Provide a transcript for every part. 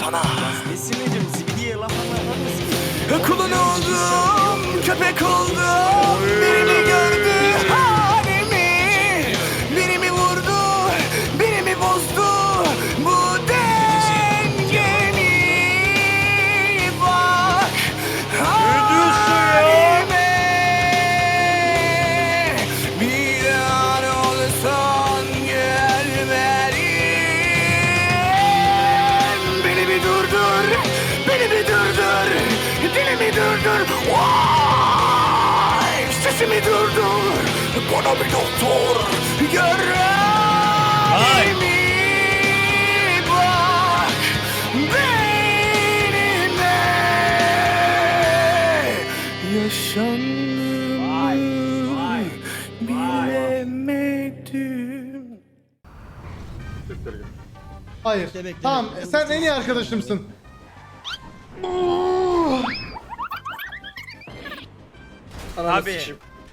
sana. Esineciğim zibidiye laf anlatır mısın? Kulun oldum, köpek oldum Vay, Sesimi durdur Bana bir doktor. Görevimi bak Beynime Yaşandığımı bilemedim. Hayır. Tamam sen en iyi arkadaşımsın. Tabi.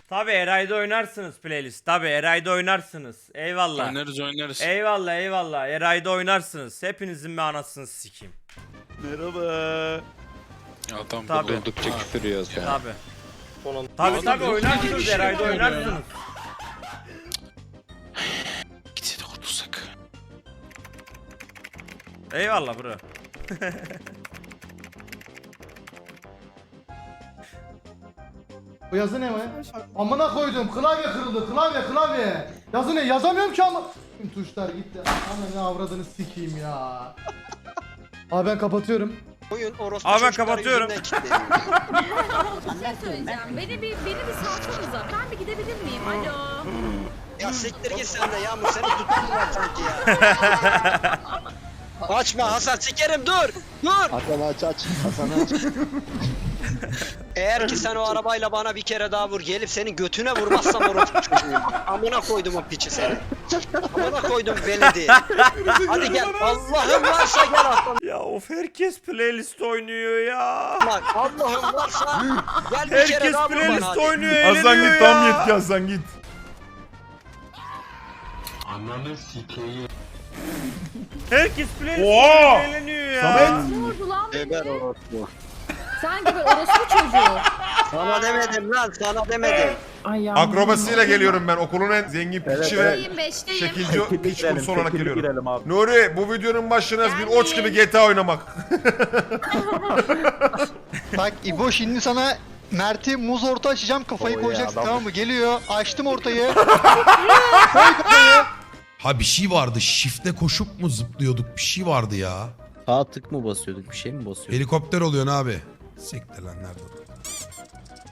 Tabi Eray'da oynarsınız playlist. Tabi Eray'da oynarsınız. Eyvallah. Oynarız oynarız. Eyvallah eyvallah. Eray'da oynarsınız. Hepinizin bir anasını sikeyim. Adam Tabii. buldukça küfür yiyoruz ya. Tabi. Tabi tabi oynarsınız Eray'da oynarsınız. Gitse de kurtulsak. Eyvallah bro. Bu yazı ne mi? Amına koydum klavye kırıldı klavye klavye. Yazı ne yazamıyorum ki ama. Tüm Tuşlar gitti. Ananı avradını sikeyim ya. Abi ben kapatıyorum. Oyun orospu Abi ben çocukları kapatıyorum. yüzünden kilitleniyor. Bir şey söyleyeceğim. Beni bir, beni bir salsanıza. Ben bir gidebilir miyim? Alo. ya siktir git sen de Yağmur seni tutan mı var sanki ya? Açma Hasan sikerim dur dur. Hasan aç aç. Hasan aç. Eğer ki sen o arabayla bana bir kere daha vur gelip senin götüne vurmazsam orospu çocuğuyum. Amına koydum o piçi seni. Amına koydum beni diye. Hadi gel Allah'ım varsa gel aslanım. Ya of herkes playlist oynuyor ya. Bak Allah'ım varsa gel bir kere Herkes daha vur bana playlist hadi. oynuyor eğleniyor Hasan git ya. tam yetki Hasan git. Herkes playlist oynuyor eğleniyor ya. Samet. Ne oldu lan? Geber orospu. Sen gibi orospu çocuğu. Sana demedim lan sana demedim. Akrobasiyle geliyorum ben. Okulun en zengin piçi ve Beşteyim, beşteyim. şekilci piç kurusu olarak geliyorum. Nuri bu videonun başına bir oç gibi GTA oynamak. Bak İbo şimdi sana Mert'i muz orta açacağım kafayı koyacaksın tamam mı? Geliyor. Açtım ortayı. Koy kafayı. Ha bir şey vardı. Shift'e koşup mu zıplıyorduk? Bir şey vardı ya. Sağ tık mı basıyorduk? Bir şey mi basıyorduk? Helikopter oluyorsun abi. Siktir lan nerede?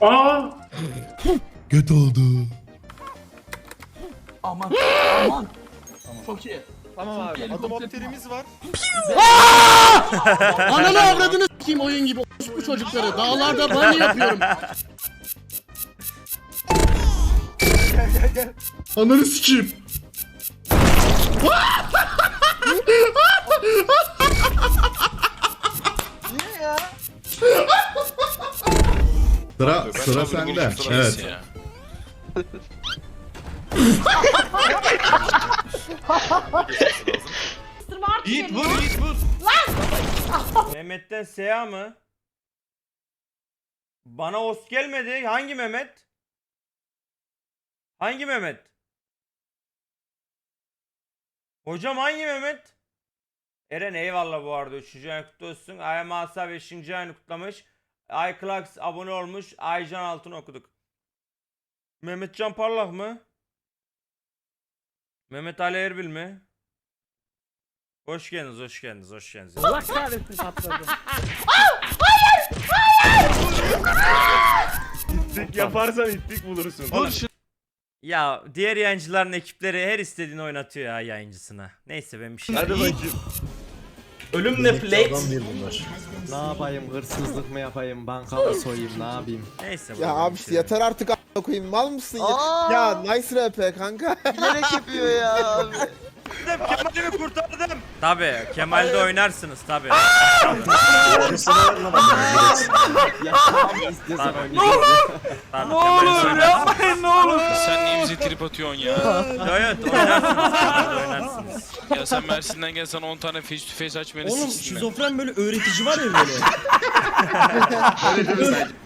Aa! Göt oldu. Ananı avradını sikeyim oyun gibi bu çocukları. Dağlarda banyo yapıyorum. Ananı sikeyim. Sıra, sıra sende. Evet. Ya. Yiğit vur, Yiğit vur. Mehmet'ten Seha mı? Bana os gelmedi. Hangi Mehmet? Hangi Mehmet? Hocam hangi Mehmet? Eren eyvallah bu arada 3. ayını kutlu olsun. Ayam Asa 5. ayını kutlamış. iClax abone olmuş. Aycan Altın okuduk. Mehmetcan Parlak mı? Mehmet Ali Erbil mi? Hoş geldiniz, hoş geldiniz, hoş geldiniz. Allah kahretsin patladı. İttik yaparsan ittik bulursun. Ya diğer yayıncıların ekipleri her istediğini oynatıyor ya yayıncısına. Neyse ben bir şey Hadi bakayım. Ölümle plate. Ne yapayım hırsızlık mı yapayım banka mı soyayım ne yapayım Neyse. Ya buradan abi şey yeter artık a**ına koyayım mal mısın ya? Ya nice rap kanka. Bilerek yapıyor ya abi. kurtardım. Kemal'imi kurtardım. Tabi Kemal'de oynarsınız tabi. Ne olur. Ne olur yapmayın ne olur. Sen niye bize trip atıyorsun ya? Evet oynarsınız. Kemal'de oynarsınız. ya sen Mersin'den gel sana 10 tane face to face aç beni Oğlum şizofren böyle öğretici var ya böyle.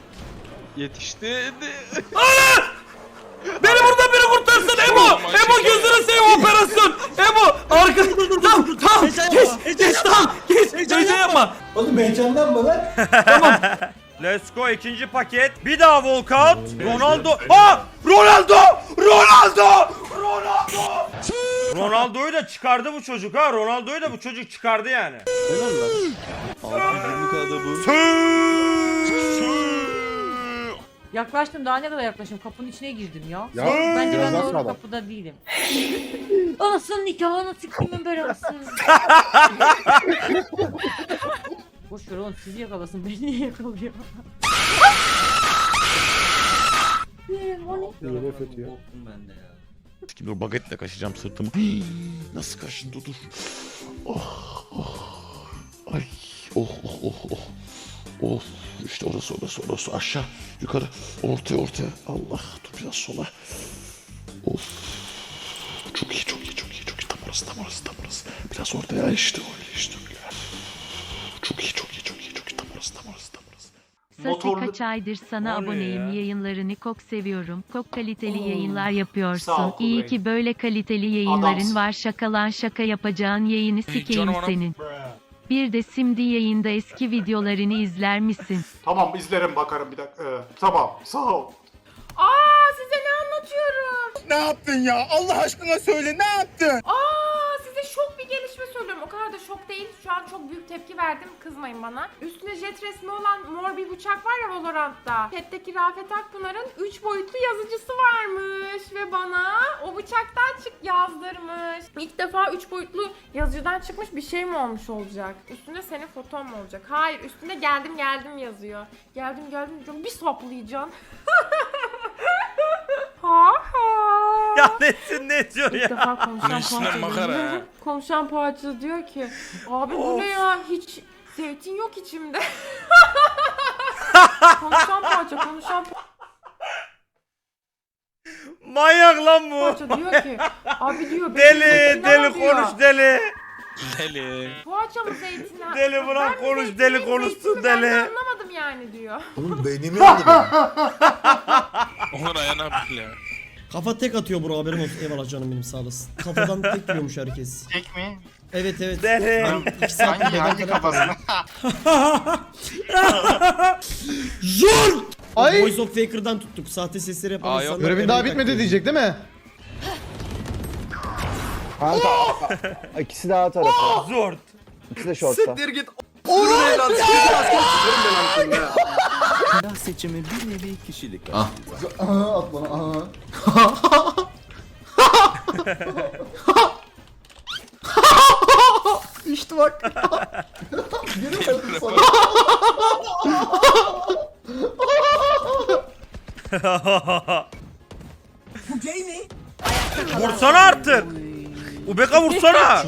Yetişti. Kurtarsın Emo! Emo gözünü seveyim operasyon! Emo! Arka... Tamam tamam geç geç tamam geç heyecan yapma. Oğlum heyecandan mı lan? Let's go ikinci paket. Bir daha walkout. Ronaldo. Ha! Ronaldo! Ronaldo! Ronaldo! Ronaldo'yu da çıkardı bu çocuk ha. Ronaldo'yu da bu çocuk çıkardı yani. Yaklaştım daha ne kadar yaklaştım kapının içine girdim ya. Bence ben doğru kapıda değilim. Anasının nikahını siktimin belası. Boş ver oğlum sizi yakalasın beni niye yakalıyor? Dur bagetle kaşıyacağım sırtımı. Nasıl kaşındı dur. Oh, oh. İşte orası orası orası aşağı yukarı ortaya ortaya. Allah dur biraz sola. Of. Çok iyi çok iyi çok iyi çok iyi tam orası tam orası tam orası. Biraz ortaya işte öyle işte öyle. Çok iyi çok iyi çok iyi çok iyi tam orası tam orası tam orası. Motorlu- kaç aydır sana Ne oluyor aboneyim ya? yayınlarını çok seviyorum. Çok kaliteli yayınlar yapıyorsun. Sağ ol İyi ki böyle kaliteli yayınların Adamsın. var. Şakalan şaka yapacağın yayını sikeyim canım anam. senin. Bir de şimdi yayında eski videolarını izler misin? Tamam izlerim bakarım bir dakika. Ee, tamam sağ ol. Aa size ne anlatıyorum? ne yaptın ya? Allah aşkına söyle ne yaptın? Aa size şok bir gelişme söylüyorum. O kadar da şok değil. Şu an çok büyük tepki verdim. Kızmayın bana. Üstünde jet resmi olan mor bir bıçak var ya Valorant'ta. Chat'teki Rafet Akpınar'ın 3 boyutlu yazıcısı varmış. Ve bana o bıçaktan çık yazdırmış. İlk defa 3 boyutlu yazıcıdan çıkmış bir şey mi olmuş olacak? Üstünde senin foton mu olacak? Hayır üstünde geldim geldim yazıyor. Geldim geldim bir saplayacaksın. ha ha. Ya nesin ne diyor İlk ya? defa konuşan poğaça makara. Konuşan poğaça diyor ki abi bu ne ya hiç zeytin yok içimde. konuşan poğaça konuşan Manyak lan bu. poğaça diyor ki abi diyor benim Deli zeytin deli diyor. konuş deli. Deli. Poğaça mı zeytin? Deli bırak Ben konuş, zeytin- deli konuşsun, zeytini ben de deli. anlamadım yani diyor. Oğlum beynimi aldı Onur ayağına bile. Kafa tek atıyor bro haberin olsun. Eyvallah canım benim sağ olasın. Kafadan tek yiyormuş herkes. Tek mi? Evet evet. Deli. İki saat Hangi hangi kafasına? Zor! Ay. Voice of Faker'dan tuttuk. Sahte sesleri yapan Aa, yok. insanlar Görevin daha bitmedi diyecek değil mi? İkisi de A tarafı. Zor. İkisi de short'ta. Siktir git. Silah seçimi bir nevi kişilik. Aha at bana aha. işte bak. Geri verdim sana. Vursana artık. Ubeka vursana.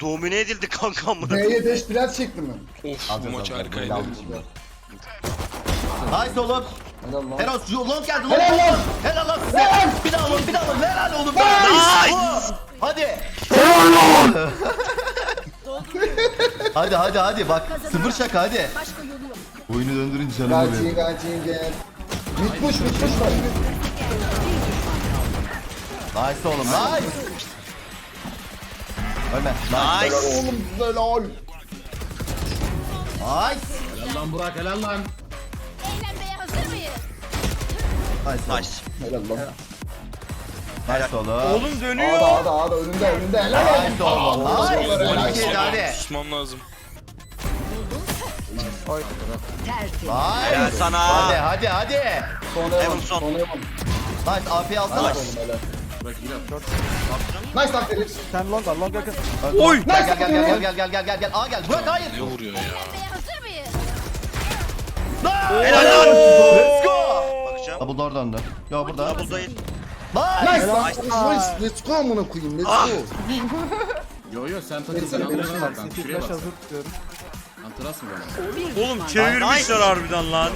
Domine edildi kankam? B'ye deş biraz çekti mi? Of bu maç harikaydı. Nice oğlum. Helal lan. Eros long geldi. Helal lan. Helal lan size. Bir daha alın bir daha alın. Helal oğlum. Nice. Hadi. hadi hadi hadi bak sıfır şaka hadi. Oyunu döndürün canım Gaçin gaçin gel. Mitmuş mitmuş var. Nice oğlum nice. Ölme. Nice. Oğlum helal. Nice. Helal lan Burak helal lan. Eğlenmeye hazır mıyız? Nice. Nice. Helal lan. Nice oğlum. Oğlum dönüyor. Ağda ağda ağda önünde önünde helal lan. Nice oğlum. Nice. 12 yedi hadi. Susmam lazım. Helal Nice. sana. Hadi hadi hadi. Sonra Evan yaman. son. Sonra yaman. Nice AP'yi alsana. Nice tak Felix. Sen long al long yakın. Oy. Gel gel gel gel gel gel gel gel gel. Aa gel. Burak hayır. Ne vuruyor ya? Lan! Helal lan! Let's go! Bakacağım. Double door döndü. Yo burada. Double'dayım. Nice lan. Nice. Nice. Let's go amına koyayım. Let's Ah. go. Yo yo sen takıl sen Antaras var ben. Şuraya bak. hazır tutuyorum. Antaras mı bana? Oğlum çevirmişler harbiden lan.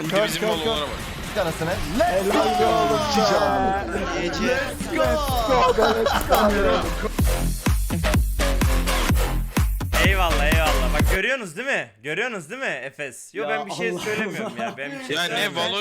İyi ki bizim yol onlara bak. Çık arasına. Let's go! Cici amına. Let's go! Let's go! Görüyorsunuz değil mi? Görüyorsunuz değil mi Efes? Yo Ya ben bir şey Allah söylemiyorum ya. Ben bir şey Ya ne söylemiyorum. Valo'yu